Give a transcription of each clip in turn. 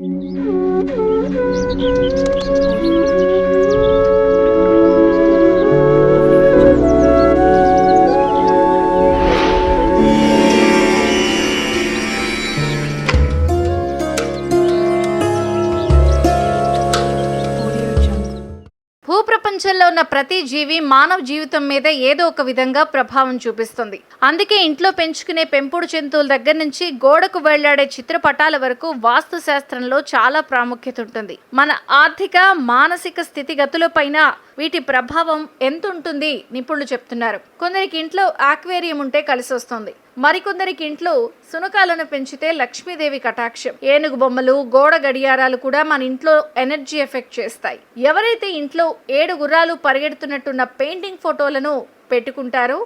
うん。ప్రపంచంలో ఉన్న ప్రతి జీవి మానవ జీవితం మీద ఏదో ఒక విధంగా ప్రభావం చూపిస్తుంది. అందుకే ఇంట్లో పెంచుకునే పెంపుడు జంతువుల దగ్గర నుంచి గోడకు వెళ్ళాడే చిత్రపటాల వరకు వాస్తు శాస్త్రంలో చాలా ప్రాముఖ్యత ఉంటుంది. మన ఆర్థిక మానసిక స్థితిగతులపైన వీటి ప్రభావం ఎంత ఉంటుంది నిపుణులు చెప్తున్నారు. కొందరికి ఇంట్లో ఆక్వేరియం ఉంటే కలిసి వస్తుంది మరికొందరికి ఇంట్లో సునకాలను పెంచితే లక్ష్మీదేవి కటాక్షం. ఏనుగు బొమ్మలు గోడ గడియారాలు కూడా మన ఇంట్లో ఎనర్జీ ఎఫెక్ట్ చేస్తాయి. ఎవరైతే ఇంట్లో ఏడు గుర్రాలు పరిగెడుతున్నట్టున్న పెయింటింగ్ ఫోటోలను పెట్టుకుంటారో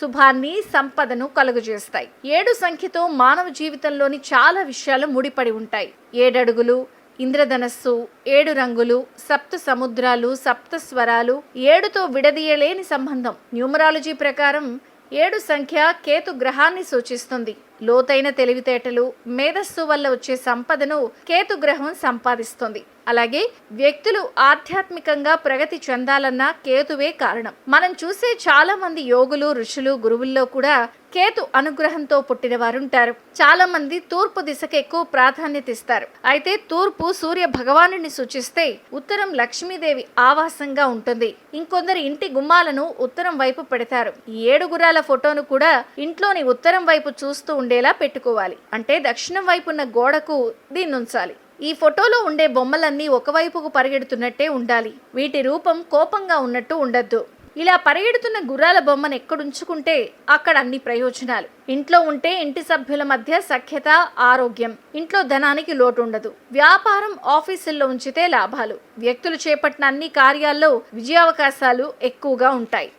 శుభాన్ని సంపదను కలుగజేస్తాయి ఏడు సంఖ్యతో మానవ జీవితంలోని చాలా విషయాలు ముడిపడి ఉంటాయి. ఏడడుగులు ఇంద్రధనస్సు ఏడు రంగులు సప్త సముద్రాలు సప్త స్వరాలు ఏడుతో విడదీయలేని సంబంధం. న్యూమరాలజీ ప్రకారం ఏడు సంఖ్య కేతు గ్రహాన్ని సూచిస్తుంది. లోతైన తెలివితేటలు మేధస్సు వల్ల వచ్చే సంపదను కేతు గ్రహం సంపాదిస్తుంది. అలాగే వ్యక్తులు ఆధ్యాత్మికంగా ప్రగతి చెందాలన్న కేతువే కారణం. మనం చూసే చాలా మంది యోగులు ఋషులు గురువుల్లో కూడా కేతు అనుగ్రహంతో పుట్టిన వారుంటారు. చాలా మంది తూర్పు దిశకు ఎక్కువ ప్రాధాన్యత ఇస్తారు. అయితే తూర్పు సూర్య భగవానుని సూచిస్తే ఉత్తరం లక్ష్మీదేవి ఆవాసంగా ఉంటుంది. ఇంకొందరు ఇంటి గుమ్మాలను ఉత్తరం వైపు పెడతారు. ఈ ఏడు ఫోటోను కూడా ఇంట్లోని ఉత్తరం వైపు చూస్తూ ఉండేలా పెట్టుకోవాలి. అంటే దక్షిణం వైపున్న గోడకు దీన్ని ఉంచాలి. ఈ ఫోటోలో ఉండే బొమ్మలన్నీ ఒకవైపుకు పరిగెడుతున్నట్టే ఉండాలి. వీటి రూపం కోపంగా ఉన్నట్టు ఉండద్దు. ఇలా పరిగెడుతున్న గుర్రాల బొమ్మను ఎక్కడుంచుకుంటే అక్కడ అన్ని ప్రయోజనాలు. ఇంట్లో ఉంటే ఇంటి సభ్యుల మధ్య సఖ్యత ఆరోగ్యం. ఇంట్లో ధనానికి లోటు ఉండదు. వ్యాపారం ఆఫీసుల్లో ఉంచితే లాభాలు. వ్యక్తులు చేపట్టిన అన్ని కార్యాల్లో విజయావకాశాలు ఎక్కువగా ఉంటాయి.